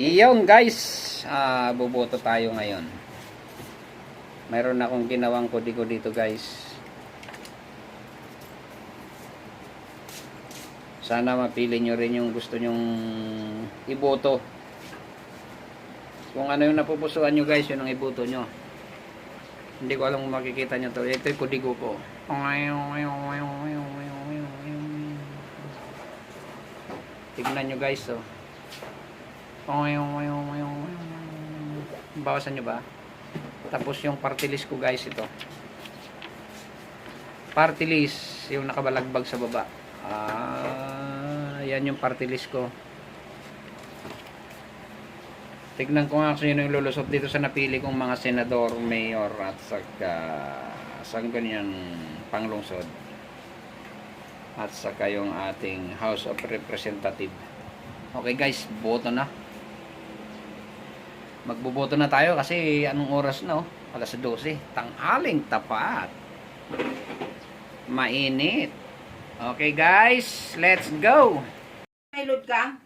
Iyon guys, ah, buboto tayo ngayon. Mayroon akong ginawang kodi ko dito guys. Sana mapili nyo rin yung gusto nyong iboto. Kung ano yung napupusuan nyo guys, yun ang iboto nyo. Hindi ko alam kung makikita nyo to. Ito yung kodigo ko. Tignan nyo guys oh. Bawasan nyo ba? Tapos yung party list ko guys ito. Party list, yung nakabalagbag sa baba. Ah, yan yung party list ko. Tignan ko nga kung sino yung lulusot dito sa napili kong mga senador, mayor at saka saan ganyan panglungsod. At saka yung ating House of Representative. Okay guys, boto na. Magboboto na tayo kasi anong oras na oh? Alas 12. Tanghaling tapat. Mainit. Okay guys, let's go. May load ka?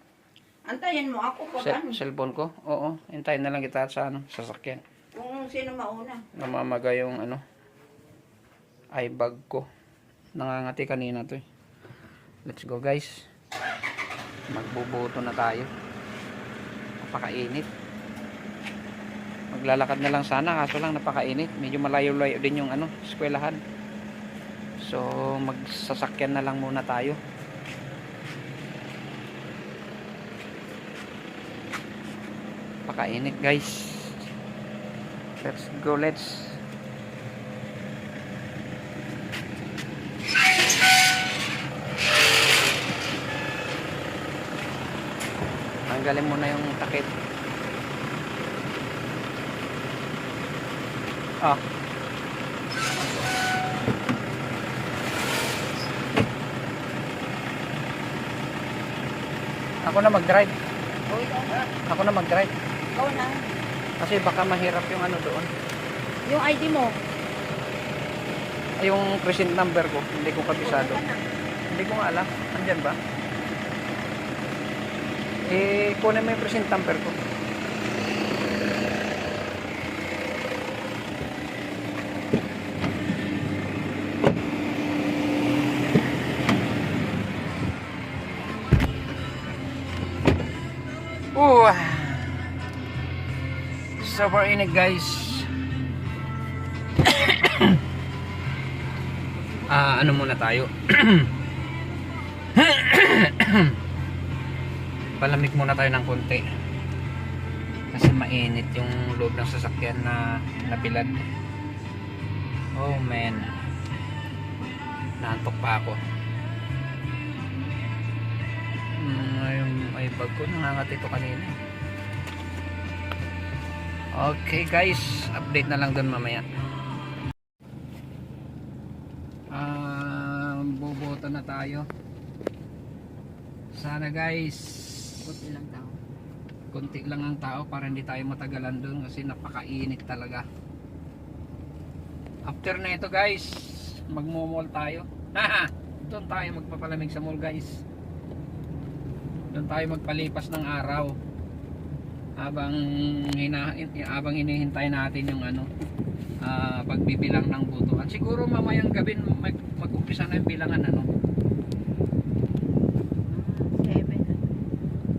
Antayin mo ako pag ano. cellphone ko? Oo, hintayin na lang kita sa ano, sasakyan. Kung sino mauna. Namamaga yung ano, eye bag ko. Nangangati kanina to eh. Let's go guys. Magbuboto na tayo. Napakainit. Maglalakad na lang sana kaso lang napakainit. Medyo malayo-layo din yung ano, eskwelahan. So magsasakyan na lang muna tayo. Napakainit guys. Let's go, let's. Tanggalin mo na yung takip. Ah. Ako na mag-drive. Ako na mag-drive. Ikaw na. Kasi baka mahirap yung ano doon. Yung ID mo. Ay, yung present number ko, hindi ko kabisado. Hindi ko nga alam. Andyan ba? Eh, kunin mo yung present number ko. Uh, super init guys. Ah, ano muna tayo? Palamig muna tayo ng konti. Kasi mainit yung loob ng sasakyan na napilad. Oh man. Naantok pa ako. Mm, yung ay bag ko nangangati ito kanina. Okay guys, update na lang doon mamaya. Ah, boboto na tayo. Sana guys, Buti lang tao. konti lang ang tao para hindi tayo matagalan doon kasi napakainit talaga. After na ito guys, magmo-mall tayo. Doon tayo magpapalamig sa mall guys. Doon tayo magpalipas ng araw. Habang hina, habang hinihintay natin yung ano, ah, pagbibilang ng butuan. Siguro mamayang gabi mag, mag-umpisa na yung bilangan ano. Seven.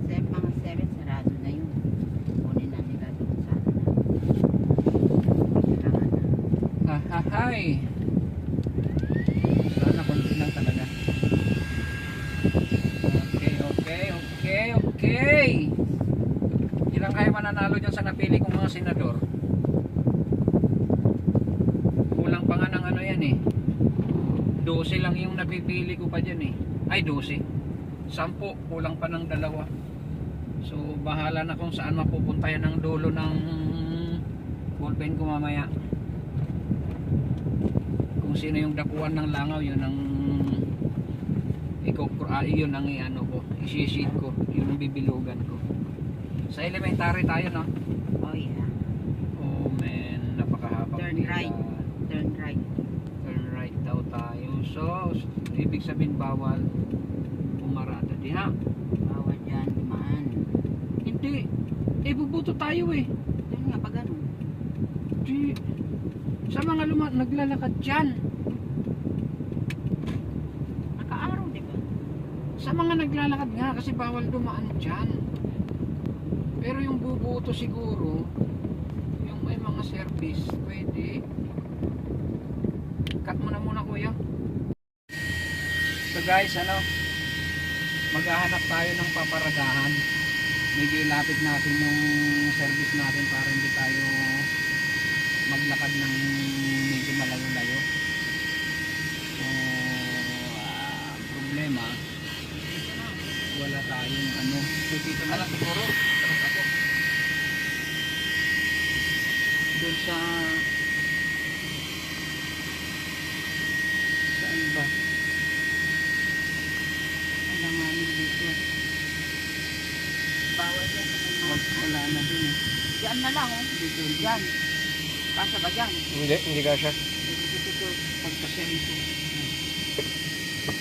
Seven, mga seven, sarado na yun. Kunin na nila doon sa ano na. Kailangan na. Ahahay. Sana konti lang talaga. Okay, okay, okay, okay. Ilang kayo mananalo dyan sa napili kong mga senador? Kulang pa nga ng ano yan eh. 12 lang yung napipili ko pa dyan eh. Ay, 12. 10, kulang pa ng dalawa. So, bahala na kung saan mapupunta yan ang dulo ng ballpen ko mamaya kung sino yung dakuan ng langaw yun ang ah, yun ang ano ko isi-sheet ko yun ang bibilugan ko sa elementary tayo no Oh yeah. oh man napakahaba Turn right. Turn right. turn right daw tayo so ibig sabihin bawal pumarada di ha Bawal dyan, dumaan. hindi Eh, bubuto tayo eh. Yun nga, pag ano. Di, sa mga luma, naglalakad dyan. Nakaaraw, di ba? Sa mga naglalakad nga kasi bawal dumaan dyan. Pero yung bubuto siguro, yung may mga service, pwede. Cut mo na muna kuya. So guys, ano, maghahanap tayo ng paparadahan. Medyo ilapit natin yung service natin para hindi tayo maglakad ng medyo malayo-layo. So, ah, problema, wala tayong ano. So, dito na lang siguro. Doon sa... Saan ba? Alanganin dito. Bawal yan sa mga. Wal- Wala na din eh. Diyan na lang, oh. Dito, diyan. Kasa ba diyan? Hindi, hindi ka siya. Dito, dito, dito. Pagkasento.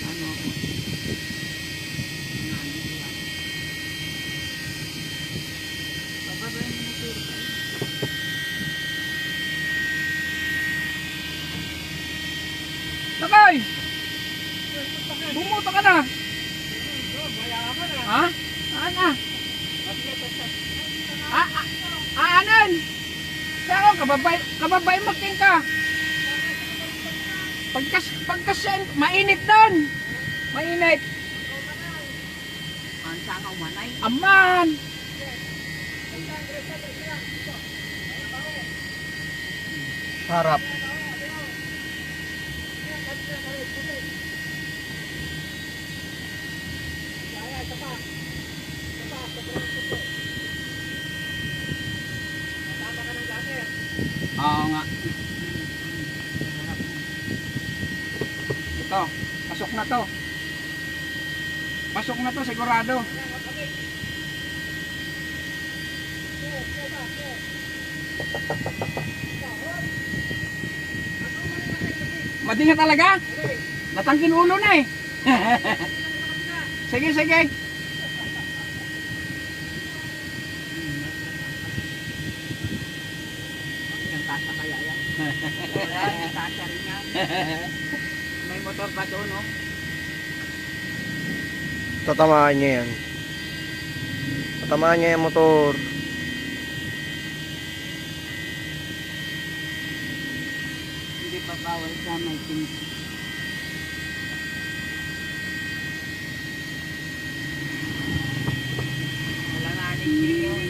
Ano? Alanganin yan. Bababayin mo motor ka. Sakay! Bumuto ka na! Ha? Ano? Ah, ah, ah, anan? Pero kababay, kababay magting ka. Pagkas, pagkas, mainit doon. Mainit. Ang saka umanay. Aman. Harap. Oo nga. Ito, pasok na to. Pasok na to sigurado. Madinga talaga? Natangkin ulo na eh. sige, sige. Yung kasa kaya yan. Wala, yung kasa rin yan. May motor pa doon, oh. Tatamaan niya yan. Tatamaan niya yung motor. Hindi pa bawal sa may tin. Alanganin din yun.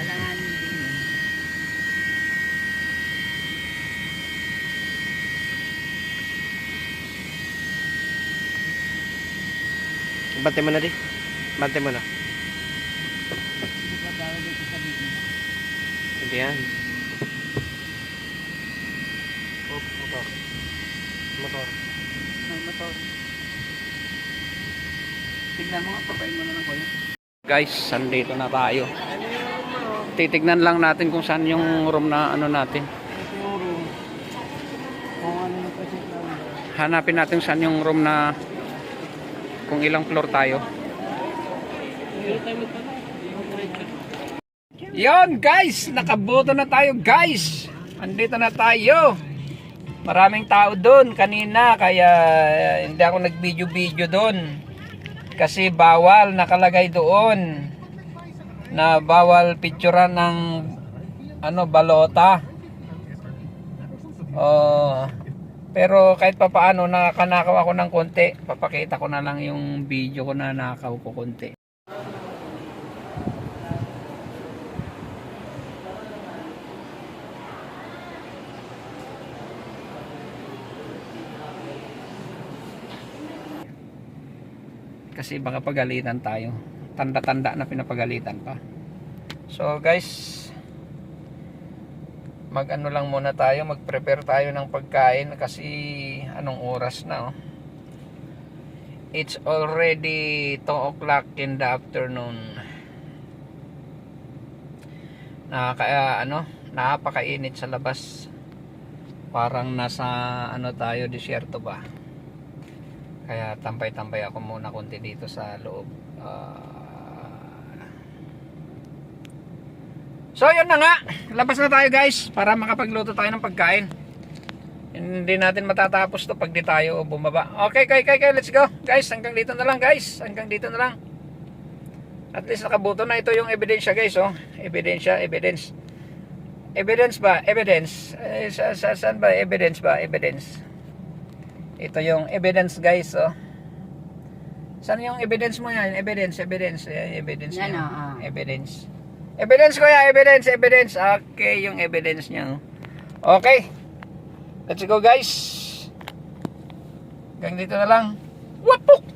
Alanganin din yun. Bante mo na di. Bante mo na. Hindi yan. Oh, motor. Motor. May motor. Tignan mo nga, papain mo na lang kuya. Guys, sandito na tayo. Titignan lang natin kung saan yung room na ano natin. Hanapin natin saan yung room na kung ilang floor tayo. Yon guys, nakabuto na tayo guys. Andito na tayo. Maraming tao doon kanina kaya eh, hindi ako nag-video-video doon. Kasi bawal nakalagay doon na bawal picturean ng ano balota. Oh, pero kahit papaano nakakanakaw ako ng konti. Papakita ko na lang yung video ko na nakaw ko konti. kasi baka pagalitan tayo tanda-tanda na pinapagalitan pa so guys mag ano lang muna tayo mag prepare tayo ng pagkain kasi anong oras na oh it's already 2 o'clock in the afternoon na kaya ano napakainit sa labas parang nasa ano tayo disyerto ba Kaya tampay-tampay ako muna konti dito sa loob. Ah. So yun na nga. Labas na tayo guys para makapagluto tayo ng pagkain. Hindi natin matatapos to pag di tayo bumaba. Okay, okay, okay, okay, let's go. Guys, hanggang dito na lang guys. Hanggang dito na lang. At least nakabuto na ito yung ebidensya guys, oh. Ebidensya, evidence. Evidence ba? Evidence. Eh, sa, sa, saan ba? Evidence ba? Evidence. Ito yung evidence guys, oh. Saan yung evidence mo yan? Evidence, evidence. Evidence Yan, niya. oh, oh. Evidence. Evidence ko ya, evidence, evidence. Okay, yung evidence niya. oh. Okay. Let's go guys. Hanggang dito na lang. Wapok!